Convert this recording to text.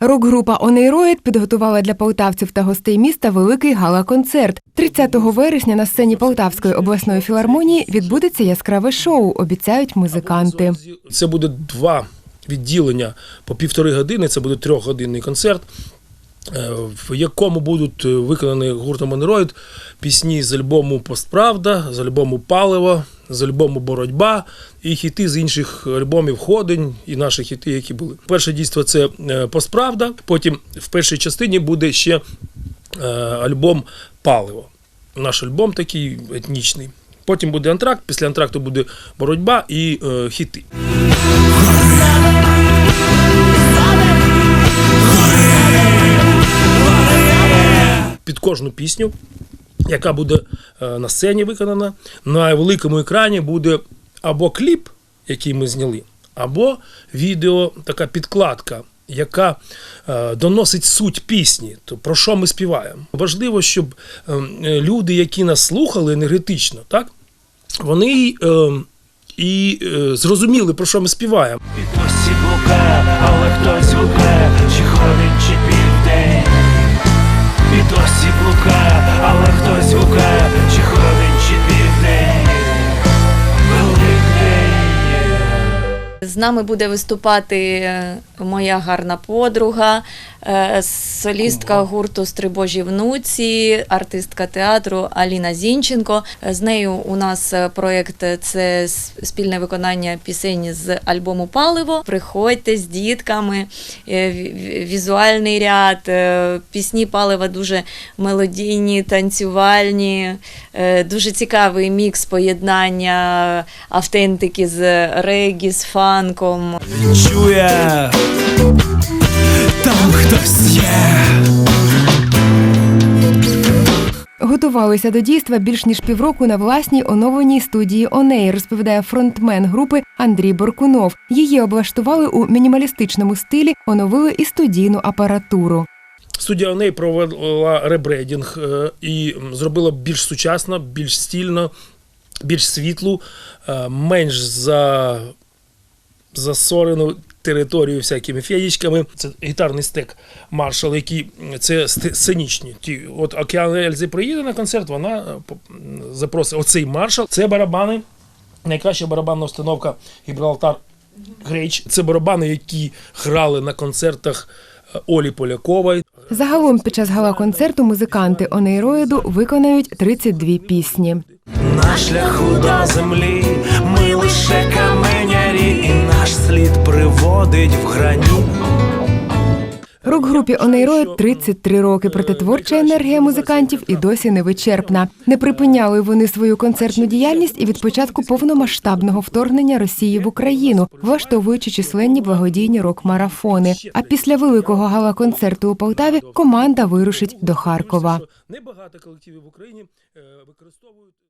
Рок-група Онейроїд підготувала для полтавців та гостей міста великий гала-концерт. 30 вересня на сцені Полтавської обласної філармонії відбудеться яскраве шоу, обіцяють музиканти. Це буде два відділення по півтори години. Це буде трьохгодинний концерт, е, в якому будуть е, виконані гуртом Анероїд пісні з альбому Постправда, з альбому Паливо, з альбому Боротьба і хіти з інших альбомів Ходень і наші хіти, які були. Перше дійство це е, Постправда. Потім в першій частині буде ще е, альбом Паливо. Наш альбом такий етнічний. Потім буде антракт, після антракту буде боротьба і е, хіти. Під кожну пісню, яка буде е, на сцені виконана, на великому екрані буде або кліп, який ми зняли, або відео, така підкладка, яка е, доносить суть пісні, то про що ми співаємо. Важливо, щоб е, е, люди, які нас слухали енергетично, так, вони е, і е, зрозуміли, про що ми співаємо. Хтось і але хтось чи ходить, З нами буде виступати е, моя гарна подруга, е, солістка гурту Стрибожі внуці, артистка театру Аліна Зінченко. З нею у нас е, проєкт це спільне виконання пісень з альбому Паливо. Приходьте з дітками, ві- ві- візуальний ряд, пісні палива дуже мелодійні, танцювальні, дуже цікавий мікс поєднання автентики з регі, з фанком. Чує, там хтось є. Готувалися до дійства більш ніж півроку на власній оновленій студії Оней, розповідає фронтмен групи Андрій Боркунов. Її облаштували у мінімалістичному стилі, оновили і студійну апаратуру. Студія Оней провела ребрендінг е, і зробила більш сучасно, більш стільно, більш світлу, е, менш за засорену територію всякими феєчками. Це гітарний стек Маршал, який це сценічні. Ті, от Океан Ельзи приїде на концерт, вона е, запросить оцей маршал. Це барабани. Найкраща барабанна установка Гібралтар Грейч. Це барабани, які грали на концертах е, Олі Полякової. Загалом під час гала-концерту музиканти Онейроїду виконають 32 пісні. На шляху до землі ми лише каменярі, і наш слід приводить в грані. Рок-групі Онейроїд 33 роки, проте творча енергія музикантів і досі не вичерпна. Не припиняли вони свою концертну діяльність і від початку повномасштабного вторгнення Росії в Україну, влаштовуючи численні благодійні рок-марафони. А після великого гала-концерту у Полтаві команда вирушить до Харкова. Небагато колективів в Україні е, використовують.